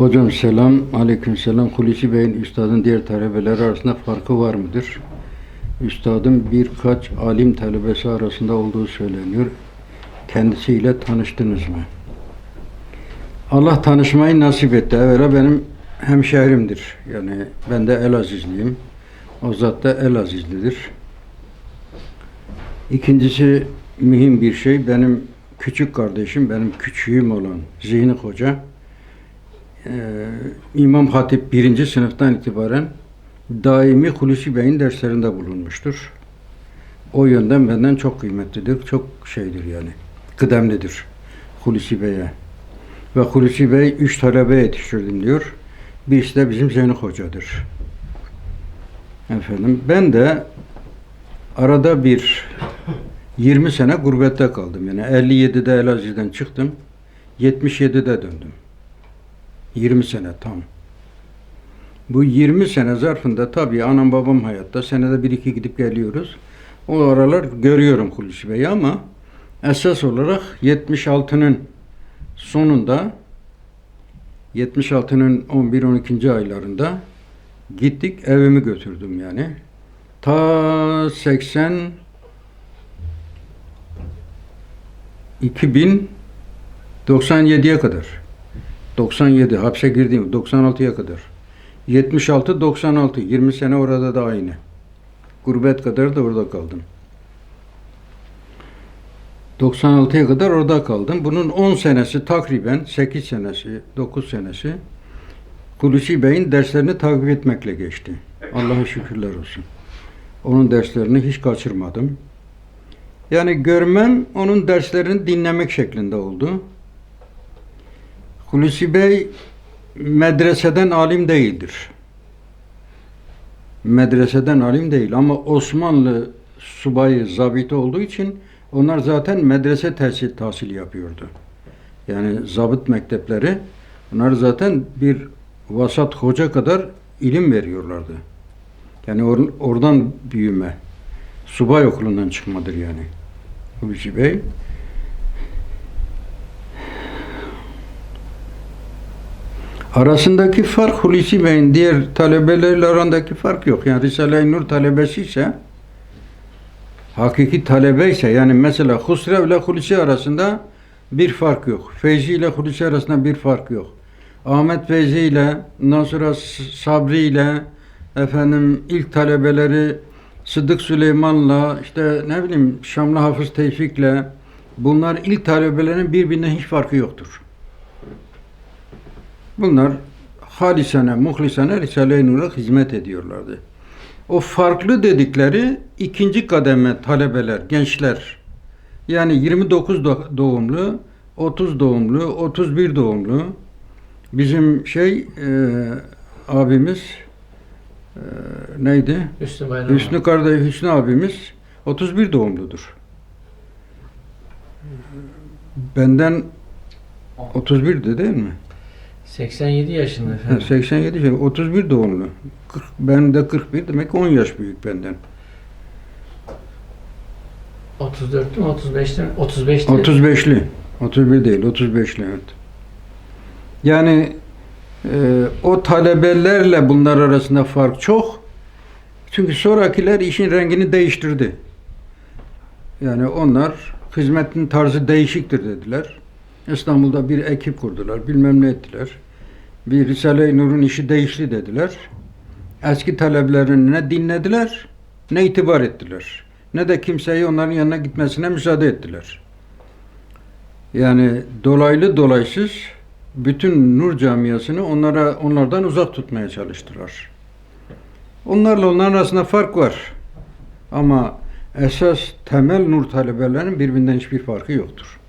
Hocam selam, aleyküm selam. Hulusi Bey'in üstadın diğer talebeleri arasında farkı var mıdır? Üstadın birkaç alim talebesi arasında olduğu söyleniyor. Kendisiyle tanıştınız mı? Allah tanışmayı nasip etti. Evvela benim hemşehrimdir. Yani ben de Elazizliyim. O zat da Elazizlidir. İkincisi mühim bir şey. Benim küçük kardeşim, benim küçüğüm olan Zihni Hoca. Ee, İmam Hatip birinci sınıftan itibaren daimi Hulusi Bey'in derslerinde bulunmuştur. O yönden benden çok kıymetlidir, çok şeydir yani, kıdemlidir Hulusi Bey'e. Ve Hulusi Bey üç talebe yetiştirdim diyor. Birisi de bizim Zeynep Hoca'dır. Efendim ben de arada bir 20 sene gurbette kaldım. Yani 57'de Elazığ'dan çıktım. 77'de döndüm. 20 sene tam. Bu 20 sene zarfında tabii anam babam hayatta. Senede bir iki gidip geliyoruz. O aralar görüyorum Hulusi Bey'i ama esas olarak 76'nın sonunda 76'nın 11-12. aylarında gittik evimi götürdüm yani. Ta 80 2097'ye kadar. 97 hapse girdiğim 96'ya kadar. 76 96 20 sene orada da aynı. Gurbet kadar da orada kaldım. 96'ya kadar orada kaldım. Bunun 10 senesi takriben 8 senesi, 9 senesi Hulusi Bey'in derslerini takip etmekle geçti. Allah'a şükürler olsun. Onun derslerini hiç kaçırmadım. Yani görmem onun derslerini dinlemek şeklinde oldu. Hulusi Bey medreseden alim değildir. Medreseden alim değil ama Osmanlı subayı, zabiti olduğu için onlar zaten medrese tahsil, tahsil yapıyordu. Yani zabıt mektepleri onlar zaten bir vasat hoca kadar ilim veriyorlardı. Yani or- oradan büyüme. Subay okulundan çıkmadır yani. Hulusi Bey. Arasındaki fark Hulusi Bey'in diğer talebelerle arasındaki fark yok. Yani Risale-i Nur talebesi ise hakiki talebe ise yani mesela Husrev ile Hulusi arasında bir fark yok. Feyzi ile Hulusi arasında bir fark yok. Ahmet Feyzi ile Nasır Sabri ile efendim ilk talebeleri Sıddık Süleyman'la işte ne bileyim Şamlı Hafız Tevfik'le bunlar ilk talebelerin birbirinden hiç farkı yoktur. Bunlar halisane, muhlisane Risale-i Nur'a hizmet ediyorlardı. O farklı dedikleri ikinci kademe talebeler, gençler. Yani 29 do- doğumlu, 30 doğumlu, 31 doğumlu. Bizim şey e, abimiz e, neydi? Hüsnü Bayram. Hüsnü kardeş Hüsnü abimiz 31 doğumludur. Benden 31'di değil mi? 87 yaşında efendim. 87 şey, 31 doğumlu. 40, ben de 41 demek ki 10 yaş büyük benden. 34'tü mü 35'ti mi? 35'ti. 35'li. 31 değil, 35'li evet. Yani e, o talebelerle bunlar arasında fark çok. Çünkü sonrakiler işin rengini değiştirdi. Yani onlar hizmetin tarzı değişiktir dediler. İstanbul'da bir ekip kurdular, bilmem ne ettiler. Bir Risale-i Nur'un işi değişti dediler. Eski talebelerini ne dinlediler, ne itibar ettiler. Ne de kimseyi onların yanına gitmesine müsaade ettiler. Yani dolaylı dolaysız bütün nur camiasını onlara onlardan uzak tutmaya çalıştılar. Onlarla onların arasında fark var. Ama esas temel nur talebelerinin birbirinden hiçbir farkı yoktur.